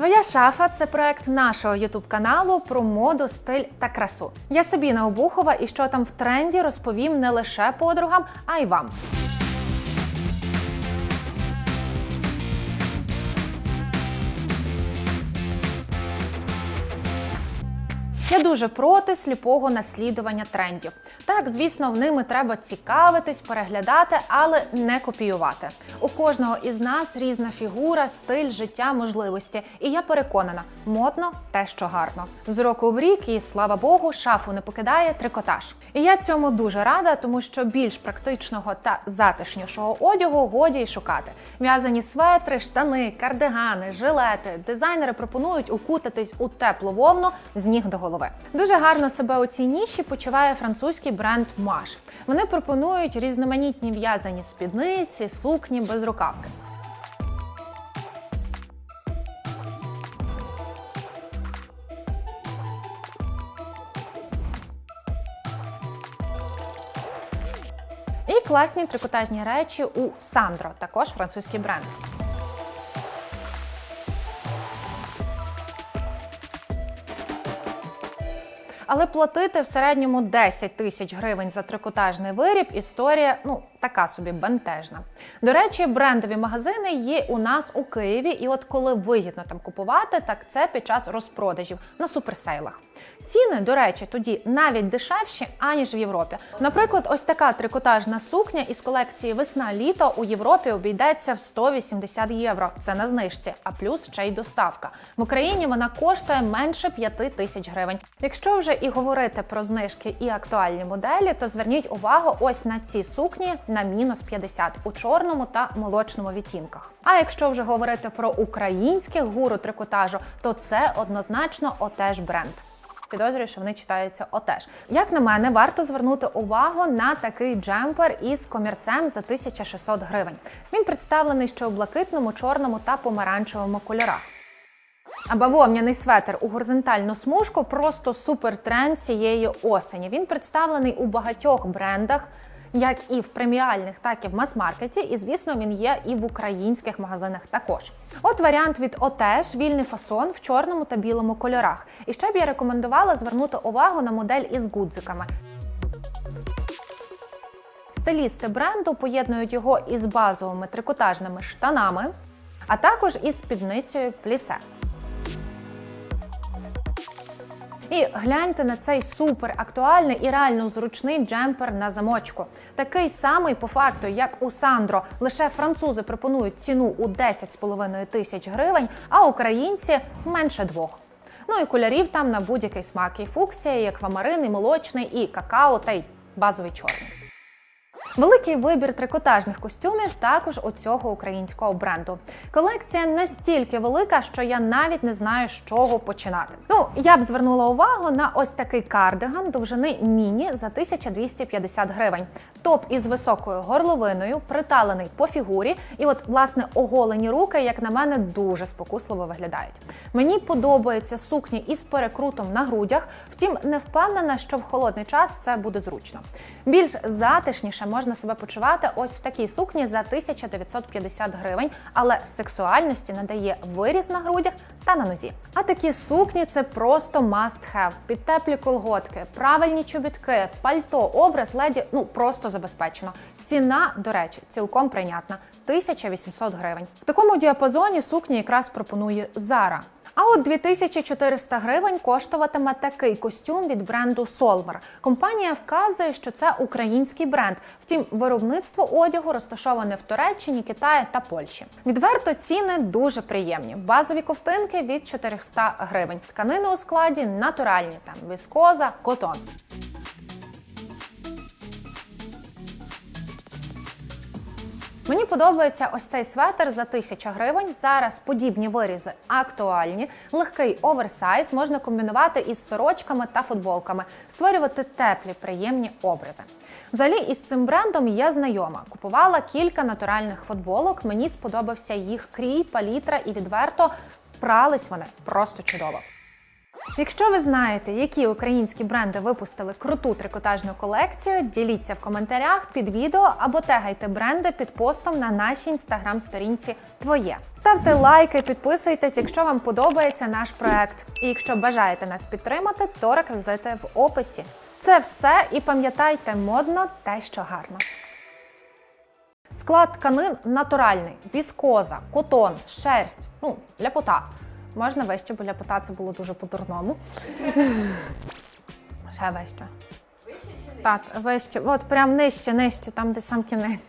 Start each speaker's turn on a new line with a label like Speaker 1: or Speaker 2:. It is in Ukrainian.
Speaker 1: Твоя шафа це проект нашого ютуб каналу про моду, стиль та красу. Я Сабіна Обухова, і що там в тренді розповім не лише подругам, а й вам. Я дуже проти сліпого наслідування трендів. Так, звісно, в ними треба цікавитись, переглядати, але не копіювати. У кожного із нас різна фігура, стиль, життя, можливості. І я переконана, модно те, що гарно. З року в рік, і слава Богу, шафу не покидає трикотаж. І я цьому дуже рада, тому що більш практичного та затишнішого одягу годі й шукати. В'язані светри, штани, кардигани, жилети. Дизайнери пропонують укутатись у теплу вовну з ніг до голови. Дуже гарно себе у цій ніші почуває французький бренд Маш. Вони пропонують різноманітні в'язані спідниці, сукні, безрукавки. І класні трикотажні речі у Сандро, також французький бренд. Але платити в середньому 10 тисяч гривень за трикотажний виріб історія ну така собі бентежна. До речі, брендові магазини є у нас у Києві, і от коли вигідно там купувати, так це під час розпродажів на суперсейлах. Ціни, до речі, тоді навіть дешевші, аніж в Європі. Наприклад, ось така трикотажна сукня із колекції Весна-літо у Європі обійдеться в 180 євро. Це на знижці, а плюс ще й доставка. В Україні вона коштує менше 5 тисяч гривень. Якщо вже і говорити про знижки і актуальні моделі, то зверніть увагу ось на ці сукні на мінус 50 у чорному та молочному відтінках. А якщо вже говорити про українських гуру трикотажу, то це однозначно отеж бренд. Підозрюю, що вони читаються отеж. Як на мене, варто звернути увагу на такий джемпер із комірцем за 1600 гривень. Він представлений ще у блакитному, чорному та помаранчевому кольорах. А бавовняний светр у горизонтальну смужку просто супер тренд цієї осені. Він представлений у багатьох брендах. Як і в преміальних, так і в мас-маркеті, і звісно, він є і в українських магазинах також. От варіант від Отеж, вільний фасон в чорному та білому кольорах. І ще б я рекомендувала звернути увагу на модель із гудзиками. Стилісти бренду поєднують його із базовими трикотажними штанами, а також із спідницею плісе. І гляньте на цей супер актуальний і реально зручний джемпер на замочку. Такий самий по факту, як у Сандро. Лише французи пропонують ціну у 10,5 тисяч гривень, а українці менше двох. Ну і кольорів там на будь-який смак. І фуксія, і аквамарин, і молочний, і какао, та й базовий чорний. Великий вибір трикотажних костюмів також у цього українського бренду. Колекція настільки велика, що я навіть не знаю, з чого починати. Ну, я б звернула увагу на ось такий кардиган довжини міні за 1250 гривень. Топ із високою горловиною, приталений по фігурі, і от власне оголені руки, як на мене, дуже спокусливо виглядають. Мені подобаються сукні із перекрутом на грудях, втім, не впевнена, що в холодний час це буде зручно. Більш затишніше можна себе почувати ось в такій сукні за 1950 гривень, але сексуальності надає виріз на грудях та на нозі. А такі сукні це просто must have. Під теплі колготки, правильні чобітки, пальто, образ леді ну просто забезпечено. Ціна, до речі, цілком прийнятна 1800 гривень. В такому діапазоні сукні якраз пропонує Zara. А от 2400 гривень коштуватиме такий костюм від бренду Solver. Компанія вказує, що це український бренд. Втім, виробництво одягу розташоване в Туреччині, Китаї та Польщі. Відверто ціни дуже приємні. Базові ковтинки від 400 гривень. Тканини у складі натуральні, там віскоза, котон. Мені подобається ось цей светр за 1000 гривень. Зараз подібні вирізи актуальні, легкий оверсайз можна комбінувати із сорочками та футболками, створювати теплі, приємні образи. Взагалі, із цим брендом я знайома. Купувала кілька натуральних футболок. Мені сподобався їх крій, палітра і відверто прались вони просто чудово. Якщо ви знаєте, які українські бренди випустили круту трикотажну колекцію, діліться в коментарях під відео або тегайте бренди під постом на нашій інстаграм-сторінці Твоє. Ставте лайки, підписуйтесь, якщо вам подобається наш проект. І якщо бажаєте нас підтримати, то реквізити в описі. Це все і пам'ятайте модно те, що гарно. Склад тканин натуральний: віскоза, котон, шерсть, ну, ляпота. Можна вище, бо для кота це було дуже по-дурному. Ще вище. Вище чи нижче? Так, вище. От прям нижче, нижче, там десь сам кінець.